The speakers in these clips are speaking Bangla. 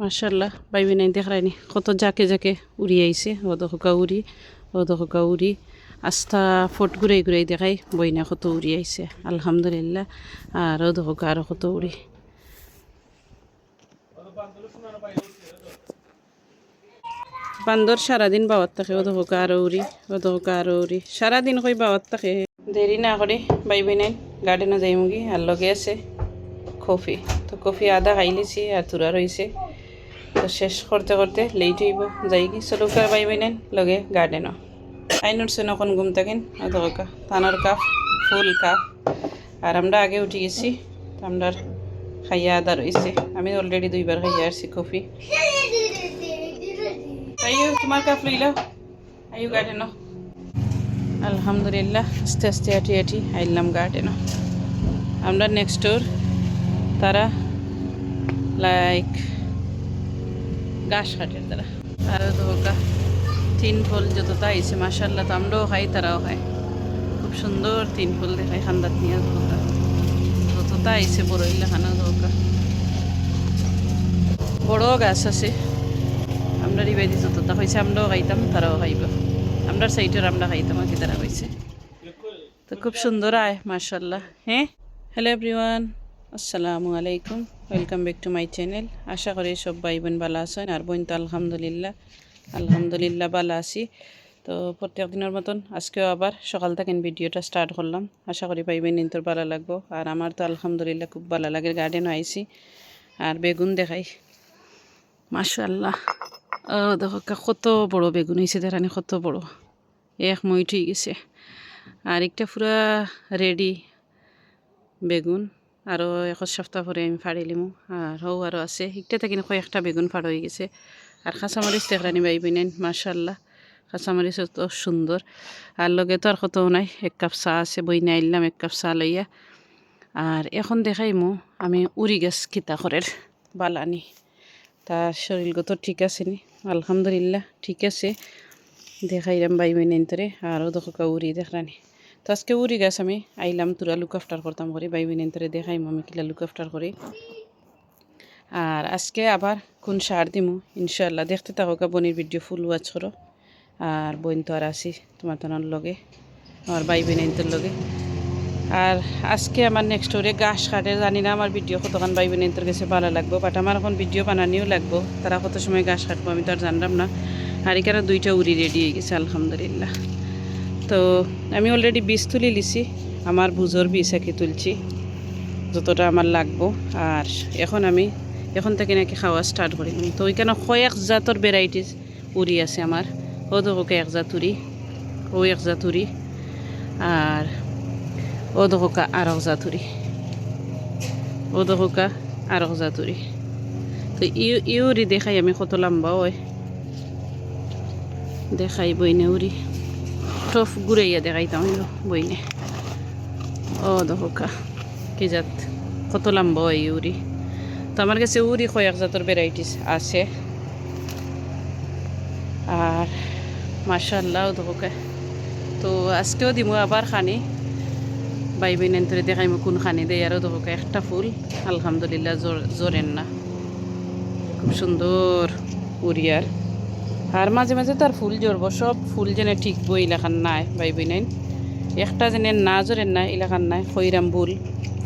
মার্শাল্লাহ বাইবি নাই দেখায়নি কত জাকে জাকে উড়ি আইছে ও দহকা উড়ি ও দহকা উড়ি। আস্থা ফট ঘুরাই ঘুরাই দেখাই, বইনা কত উড়ি আইছে, আলহামদুলিল্লাহ। আর ও দহকা আরও কত উড়ি। বান্দর সারাদিন বাওয়াত থাকে ও দহকা আরও উড়ি ও দহকা আরও উড়ি। সারাদিন কই বাওয়াত থাকে। দেরি না করে বাইবি নাই গার্ডেনে যাই মুগি আর লগে আছে কফি। তো কফি আধা খাই লিছি আর তুরা রয়েছে তো শেষ করতে করতে লেট হইব। যাই কি চলুকা বাইবি নেন লগে গার্ডেনও আইনুর সে নখন ঘুম থাকেন অতকা তানোর কাপ, ফুল কাপ। আর আমরা আগে উঠে গেছি আমরা খাইয়া আদা রয়েছে আমি অলরেডি দুইবার খাইয়া আসছি কফি। আইও তোমার কাপ লইলাও আইও গার্ডেনও আলহামদুলিল্লাহ, আস্তে আস্তে হাঁটি হাঁটি আইলাম গার্ডেনও আমরা নেক্সট ডোর তারা লাইক গাছ কাটের তারা আর ধোকা তিন ফুল যতটা আইছে মাসাল্লাহ তো আমরাও খাই, তারাও খায়। খুব সুন্দর তিন ফুল দেখায় খান্দাত নিয়ে ধোকা যতটা আইছে বড়ইলা খানা ধোকা বড় গাছ আছে। আমরা রিবাইদি যতটা হয়েছে, আমরাও খাইতাম, তারাও খাইব। আমরা সাইডের আমরা খাইতাম, আর কি তারা হয়েছে। তো খুব সুন্দর আয় মার্শাল্লাহ হ্যাঁ? হ্যালো এভরিওয়ান আসসালামু আলাইকুম। Welcome back to my channel আশা করি সব ভাই বোন ভালো আছেন আর বোন তো আলহামদুলিল্লাহ আলহামদুলিল্লাহ ভালো আছি। তো প্রত্যেক দিনের মতন আজকেও আবার সকাল থেকে ভিডিওটা স্টার্ট করলাম। আশা করি ভাই বোন তোর ভালো লাগবো। আর আমার তো আলহামদুলিল্লাহ খুব ভালো লাগে গার্ডেনও আইছি। আর বেগুন দেখাই। মাশাল্লাহ ও, দেখো কত বড় বেগুন হয়েছে দেখানি কত বড়। এক মই ঠিক গেছে। আর একটা পুরা রেডি বেগুন। আরও এক সপ্তাহ পরে আমি ফাড়িলিমু আর হৌ আরও আছে। একটা থেকে কয়েকটা বেগুন ফাড় হয়ে গেছে। আর কাঁচামরিচ দেখলানি বাই বিনেন মার্শাল্লাহ কাঁচামরিচ তো সুন্দর। আর লগে তো আর কত নাই। এক কাপ চাহ আছে, বই নিয়ে আইলাম, এক কাপ চাহ লইয়া। আর এখন দেখাইমু আমি উড়ি গাছ কিতা করের বালানি। তার শরীরগত ঠিক আছে নি? আলহামদুলিল্লাহ, ঠিক আছে। দেখাইলাম বাই বিনেন তরে আরও দেখো উড়ি দেখলানি তো আজকে উড়ি গাছ আমি। আইলাম, তোরা লুক আফটার করতাম করি। বাই বিনেন তরে দেখাইম আমি কিলা লুক আফটার করি। আর আজকে আবার কোন সার দিমু? ইনশাল্লাহ দেখতে থাকো বনির ভিডিও ফুল ওয়াচ করো। আর বোন তো আর আসি তোমার তোমার লগে আমার ভাই বোনের লগে। আর আজকে আমার নেক্সট ওরে গাছ কাটে। জানি না আমার ভিডিও কতক্ষণ ভাই বোনের কাছে ভালো লাগবো বাট আমার এখন ভিডিও বানানিও লাগবো। তারা কত সময় গাছ কাটবো আমি তো আর জানলাম না। আর এখানে দুইটা উড়ি রেডি হয়ে গেছে, আলহামদুলিল্লাহ। তো আমি অলরেডি বীজ তুলে লিছি, আমার বুঝোর বীজ আঁকি তুলছি, যতটা আমার লাগবো। আর এখন আমি, এখন থেকে নাকি খাওয়া স্টার্ট করি। তো ওইখানে কয়েক জাতর ভ্যারাইটিস উড়ি আছে আমার ও এক জাত উড়ি ও এক জাত উড়ি আর ও দেখোকা আর এক জাত উড়ি ও আর এক জাত উড়ি তো ই ই উড়ি দেখাই আমি কত লম্বা হয় দেখাই বইনে উড়ি টফ ঘুরাইয়া দেখাইতাম, হইল, বইনে। ও দেখোকা কি জাত, কত লম্বা হয় এই তো আমার কাছে উড়ি কয়েক জাতের ভ্যারাইটিস আছে। আর মার্শাল্লাহ দেখোকে তো আজকেও দিমু আবার খানি। বাই বিন এন্তরে দেখাইমু কোন খানি দেয় আরও দেখোকে একটা ফুল, আলহামদুলিল্লাহ, জোর জোরেন না। খুব সুন্দর উড়িয়ার আর মাঝে মাঝে তার ফুল জড়ব সব ফুল যেন ঠিক বই এলাকার নাই, বাই বিনাইন একটা যেন না জোরেন না এলাকার নাই খৈরাম ফুল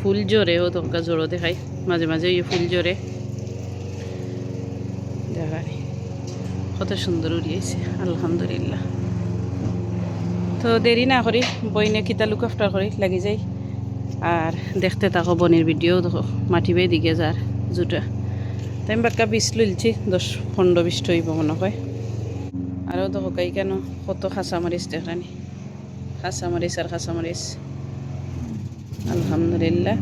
ফুল জোরে ও তোমকা জোরো দেখাই। মাঝে মাঝে ওই ফুল জোরে দেখানি কত সুন্দর উড়িয়েছে, আলহামদুলিল্লাহ। তো দেরি না করি বইনে কিতা লুক আফটার করি, লাগি যাই। আর দেখতে থাকো বনের ভিডিও, দেখো, মাটিবে দিকে যার জুটা। তাই বাক্কা বিষ লইলছি, দশ পনেরো বিশটা হইব মনে হয়। আরও দেখো কাই কেন? কত খাঁচা মারিস দেখানি। খাঁচা মারিস আর খাঁচা মারিস আলহামদুলিল্লাহ।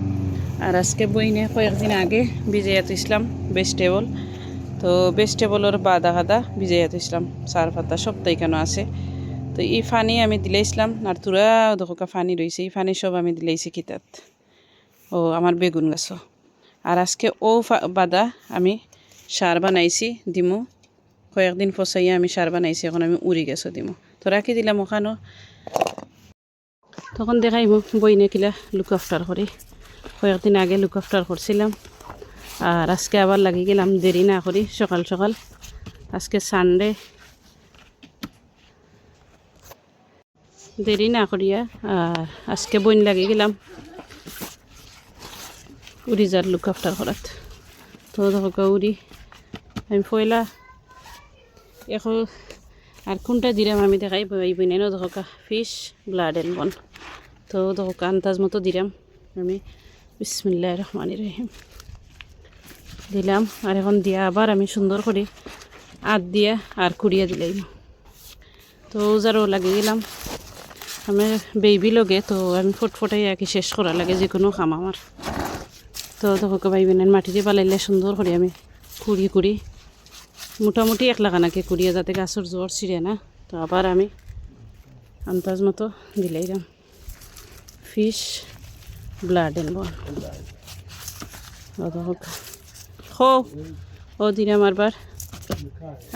আর আজকে বইনে কয়েকদিন আগে বিজয়াত ইসলাম ভেজিটেবল তো ভেজিটেবলের বাদা হাদা বিজয়াত ইসলাম চার পাতা সপ্তাহে কেন আছে। তো এই ফানি আমি দিলাইছিলাম আর তোরা দেখোকা ফানি রয়েছে এই ফানি সব আমি দিলাইছি কিতাত। ও আমার বেগুন গাছও আর আজকে ও বাদা আমি সার বানাইছি, দিমু। কয়েকদিন ফসাইয়া আমি সার বানাইছি, এখন আমি উড়ি গেছো দিমু। তো রাখি দিলাম ওখানো তখন দেখাইমু বইনে কিলা লুক আফটার করি কয়েকদিন আগে লুক আফটার করছিলাম আর আজকে আবার লাগিয়ে গেলাম দেরি না করি সকাল সকাল। আজকে সানডে দেরি না করিয়া আর আজকে বইন লাগিয়ে গেলাম। উড়ি যার লুক আফটার করাত তো উড়ি আমি পয়লা এখন আর কোনটা দিলাম আমি দেখাই বই বই নাই ফিশ ব্লাড এন্ড বন তো দেখো আন্দাজ মতো দিলাম আমি। বিসমিল্লাহ রহমান রহিম। দিলাম, আর এখন দিয়া আবার আমি সুন্দর করে আট দিয়া আর কুড়িয়া দিলাম। তো যারও লাগিয়ে গেলাম। আমি বেবি লগে, তো আমি ফুটফুটাই আর কি শেষ করা লাগে যে কোনো কাম আমার। তো দেখো ভাই বোনের মাটি দিয়ে পালাইলে সুন্দর করে আমি কুড়ি কুড়ি মোটামুটি এক লাগা নাকি কুড়িয়ে যাতে গাছের জ্বর ছিঁড়ে না। তো আবার আমি আন্দাজ মতো দিলাইলাম ফিশ ব্লাড এন্ড বন হো ও দিলাম আরবার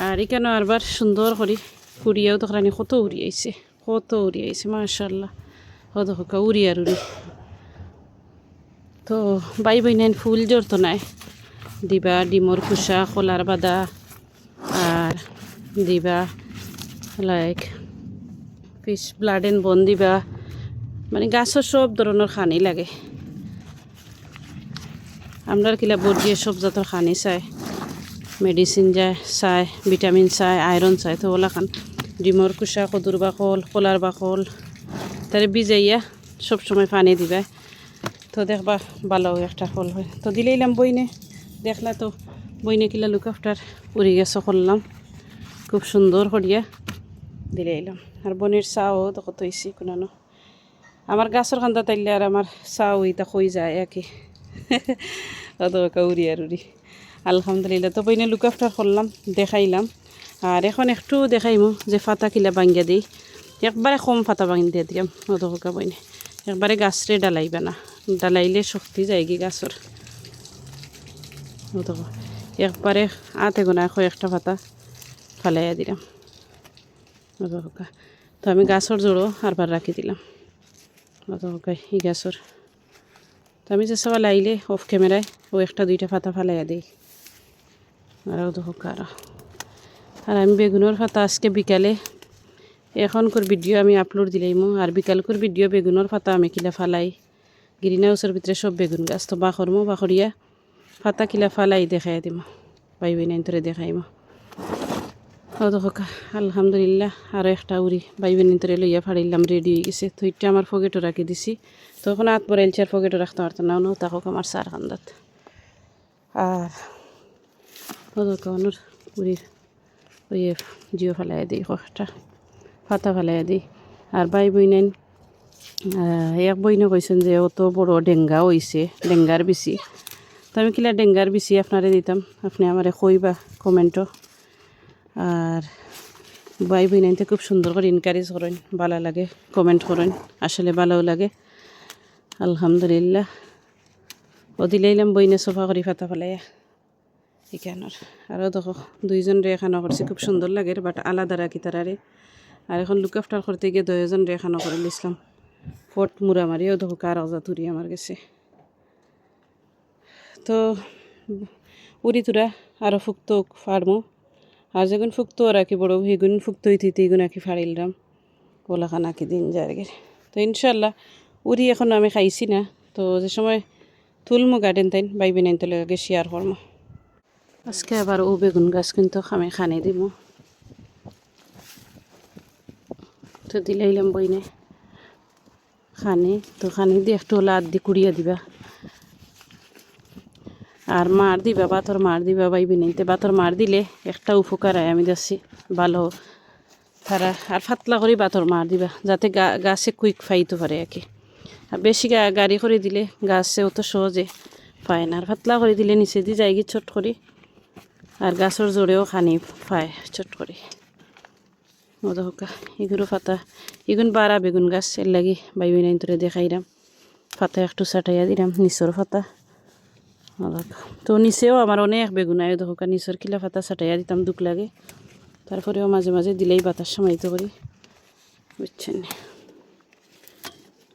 আর এখানে আরবার সুন্দর করে কুড়িয়াও তখন কত উড়িয়াইছে কত উড়িয়াইছে মাশাল্লাহ ও দেখো উড়ি আর উড়ি তো বাই বইনাইন ফুল জোর তো নাই। দিবা ডিমর কুসা কলার বাদা। আর দিবা লাইক ফিশ ব্লাড এন্ড বন দিবা। মানে গাছের সব ধরনের খানি লাগে। আমরা কিলা বোর্ড দিয়ে সব জাতের খানি চাই। মেডিসিন যায়, চাই ভিটামিন চাই আয়রন চাই, তো ওলা খান। ডিমর কুসা কদুর বাকল কলার বাকল তারে বিজাইয়া সবসময় পানি দিবা। তো দেখবা ভালো একটা ফল হয়। তো দিলেইলাম বইনে দেখলা তো বইনে কিলা লুক আফটার উড়ি গেছে করলাম। খুব সুন্দর করিয়া দিলেইলাম আর বনির চাও তো কত ইসি কোনো আমার গাছের খান্দা তাইলে আর আমার চাও ইতা কই যায় আর কি অত উড়ি আর উড়ি আলহামদুলিল্লাহ, তো বইনে লুক আফটার করলাম, দেখাইলাম। আর এখন একটু দেখাইমু যে ফাতা কিলা বাঙ্গিয়া দিই। একবারে কম ফাতা বাঙ্গি দিয়ে দিলাম অত বইনে। একবারে গাছরে ডালাইবা না। ডালাইলে শক্তি যায়গি গাছর অত একবারে আতে গোনা কয়েকটা পাতা ফালাইয়া দিলাম। তো আমি গাছর জোড়ো আরবার রাখি দিলাম। অত ই গাছর তো আমি যে সবাই লাইলে অফ ক্যামেরায় ও একটা দুইটা পাতা ফালাইয়া দিই। আর কারা আর আমি বেগুনের পাতা আজকে বিকালে এখনকার ভিডিও আমি আপলোড দিলাইমো আর বিকালকর ভিডিও বেগুনের পাতা আমি কিলা ফালাই। গ্রিন হাউসের ভিতরে সব বেগুন গাছ। তো বাখরমো বাখরিয়া পাতা কিলা ফালাই দেখাই দিম বাইবি নাইন তোরে দেখাইমো ও দেখো আলহামদুলিল্লাহ আরও একটা উড়ি বাইবি নাইন তোরে লইয়া ফাড়িলাম রেডি হয়ে গেছে এটা আমার ফকেটও রাখি দিছি তখন হাত পরাইলছে আর ফকেটও রাখতে পারতো না নো তাকক আমার সার খান্দাত আর ও দেখো অনুর উড়ির ওই জিও ফেলাই দিই কয়েকটা পাতা ফেলাই দিই আর বাই বইনেন এক বইনে কইছেন যে অত বড় ডেঙ্গা হইছে ডেঙ্গার বেশি তো আমি কিলা ডেঙ্গার বেশি আপনারে দিতাম। আপনি আমারে কইবা কমেন্টও। আর বাই বইনাইতে খুব সুন্দর করে এনকারেজ করেন, ভালো লাগে কমেন্ট করেন, আসলে ভালোও লাগে। আলহামদুলিল্লাহ। ও দিলাইলাম বইনে সোফা করি ফাতা ফেলাইয়া। এখানোর। আরও দেখো, দুইজন রে এখানো করছে, খুব সুন্দর লাগে বাট আলাদা রাখি তারারে। আর এখন লুক আফটার করতে গিয়ে দুইজন রে এখানো করে দিছিলাম ফট মুড়া মারিও দেখো কার অজা তুরি আমার গেছে তো উড়ি তুরা আরও ফুক্ত ফাড়মো। আর যেগুন ফুক্ত রাখি বড় সেগুন ফুক্ত হইতে এগুন আঁকি ফাড়িলাম। ওলাখান আঁকি দিন যারগে তো ইনশাল্লাহ উড়ি এখন আমি খাইছি না। তো যে সময় তুলমো গার্ডেন তাইন বাইবি নাইন তো লাগে শেয়ার করমো। আজকে আবার ও বেগুন গাছ কিন্তু আমি খানে দিব তো দিলাইলাম বইনে। খানে, তো খানে দিয়ে একটু লাদ দি কুড়িয়া দিবা। আর মার দিবা বাতর মার দিবা, বাইবি নিতে বাতর মার দিলে একটা উপকার হয়, আমি দেখছি, ভালো তারা। আর ফাতলা করে বাতর মার দিবা, যাতে গা গাছে কুইক ফাইতে পারে আর কি। আর বেশি গা গাড়ি করে দিলে গাছে অত সহজে পায় না। আর ফাতলা করে দিলে নিচে দিয়ে যায়গি ছোট করে, আর গাছের জোরেও খানি পায় ছোট করে। মজা হোকা, এগুলো পাতা এগুন বারা বেগুন গাছ, এর লাগি বাইবি নাইন তোরে দেখাইলাম পাতা একটু চাটাইয়া দিলাম নিচর পাতা তো নিচেও আমার অনেক বেগুন আয় দেখো নিচর কিলা পাতা চাটাইয়া দিতাম দুঃখ লাগে। তারপরেও মাঝে মাঝে দিলেই বাতাস সমাইতে করি বুঝছেন?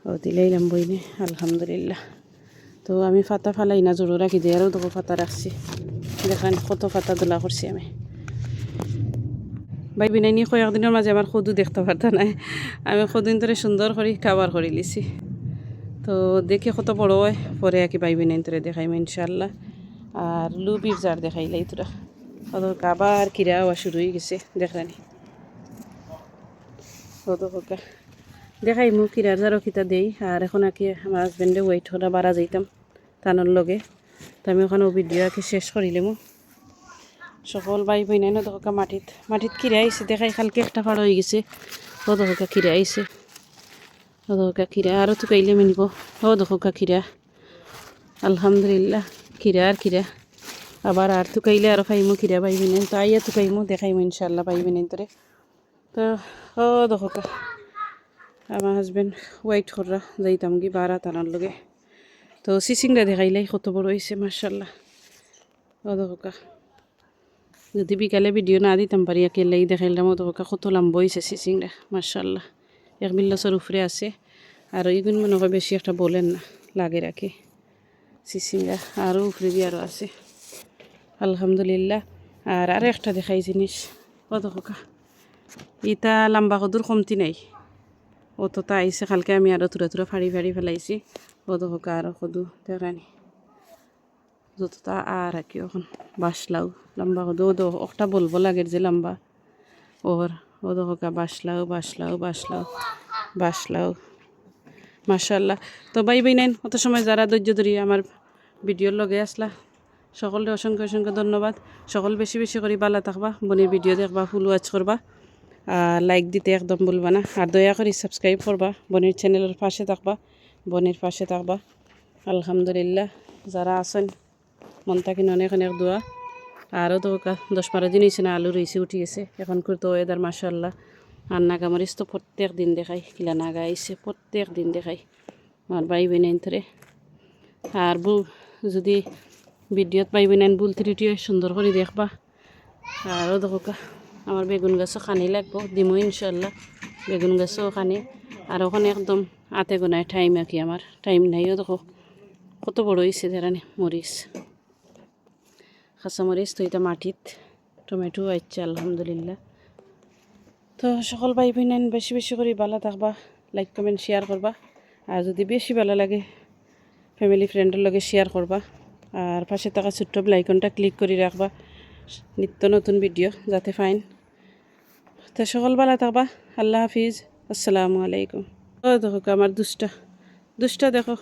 ও, দিলেইলাম বইনে, আলহামদুলিল্লাহ। তো আমি ফাতা ফালাই না জোরো রাখি দিয়ে আরও দেখো ফাতা রাখছি। দেখেন কত ফাতা দোলা করছি আমি। ভাই বিনাইনি কয়েকদিনের মাঝে আমার সদু দেখতে পারতা নাই। আমি সদিন ধরে সুন্দর করে, খাবার করে লিছি। তো দেখে কত বড় হয়? পরে আর কি ভাই বিনাইন তোরে দেখাইম ইনশাল্লাহ আর লুবির জার দেখাইলাই তোরা ওদের আবার কিরা হওয়া শুরু হয়ে গেছে কত হোকা দেখাই মু কিরার জারও কিতা দেই। আর এখন আর কি আমার হাজবেন্ডে ওয়েট করা বাড়া যাইতাম তানোর লগে। তো আমি ওখানে ভিডিও আর কি শেষ করিলাম সকল বাই বই নাই না মাটিত। মাটিত কিরা আইছে, দেখাই, খালকে একটা ফাড় হয়ে গেছে। ও দোকা কিরা আইছে। ও দোকা কিরা আরও তো কাইলে মিনিব ও দোকা কিরা আলহামদুলিল্লাহ কিরা আর কিরা আবার আর তো কাইলে আরও পাইমু কিরা পাইবি নেন তো আইয়া তো কাইমু দেখাইমু ইনশাল্লাহ পাইবি নেন তোরে তো ও দোকা আমার হাজবেন্ড ওয়াইট করা যাইতাম কি বারা তানার লগে তো সিসিংটা দেখাইলাই কত বড় হয়েছে মার্শাল্লাহ ও দোকা যদি বিকালে ভিডিও না দিতাম পারি একেলাই দেখাইলাম ও দোকা কত লম্বা হয়েছে সিসিংটা মার্শাল্লাহ এক মিল্লাসের উপরে আছে। আর এইগুন মনে হয় বেশি একটা বলেন না, লাগে রাখি। সিসিংটা আরও উপরে দিয়ে আরও আছে। আলহামদুলিল্লাহ। আর আর একটা দেখাই জিনিস। ও দোকা ইটা লম্বা কদুর কমতি নাই। অতটা আইসে কালকে আমি আরও তুলে তুলে ফাড়ি ফাড়ি ফেলাইছি। ও তো হোক আরও কদু দেখানি যতটা আর আর কি এখন, বাসলাও লম্বা কদু। ও তো একটা বলব লাগে যে লম্বা। ওর ও হোক বাসলাও বাসলাও বাসলাও বাসলাও। মার্শাল্লাহ তো বাই বাই নাইন অত সময় যারা ধৈর্য ধরি আমার ভিডিওর লগে আসলা, সকলকে অসংখ্য অসংখ্য ধন্যবাদ। সকল বেশি বেশি করে ভালো থাকবা, বনির ভিডিও দেখবা, ফুল ওয়াচ করবা লাইক দিতে একদম বলবা না। আর দয়া করে সাবস্ক্রাইব করবা, বনির চ্যানেলের পাশে থাকবা, বনির পাশে থাকবা। আলহামদুলিল্লাহ। যারা আছেন, মন থাকি অনেক অনেক দোয়া। আরও তো দশ বারো দিন হয়েছে না আলু রয়েছে উঠি গেছে। এখন করতে ওয়েদার মাসাল্লাহ আর নাগামরিচ তো প্রত্যেক দিন দেখাই কিলা নাগা আইসে প্রত্যেক দিন দেখাই। আমার ভাই বোনেন ধরে আর বু যদি ভিডিওত পাই বোনেন বুল থ্রিটিও সুন্দর করে দেখবা। আরও কা, আমার বেগুন গাছও খানি লাগবো দিমো ইনশাল্লাহ বেগুন গাছও খানি। আর ওখানে একদম আতে গোনায় টাইম আর কি আমার টাইম নাইও দেখো। কত বড় হয়েছে দেরানি মরিচ। খাসা মরিচ, তো এটা মাটিত, টমেটো আইচ্ছে আলহামদুলিল্লাহ। তো সকল ভাই বোনেন, বেশি বেশি করে ভালো থাকবা লাইক কমেন্ট শেয়ার করবা। আর যদি বেশি ভালো লাগে ফ্যামিলি ফ্রেন্ডের লগে শেয়ার করবা। আর পাশে থাকা ছোট্ট লাইকনটা ক্লিক করে রাখবা। নিত্য নতুন ভিডিও যাতে ফাইন তো সকল ভালো থাকবা, আল্লাহ হাফিজ, আসসালামু আলাইকুম। ও দেখো আমার দুষ্টা দুষ্টা দেখো।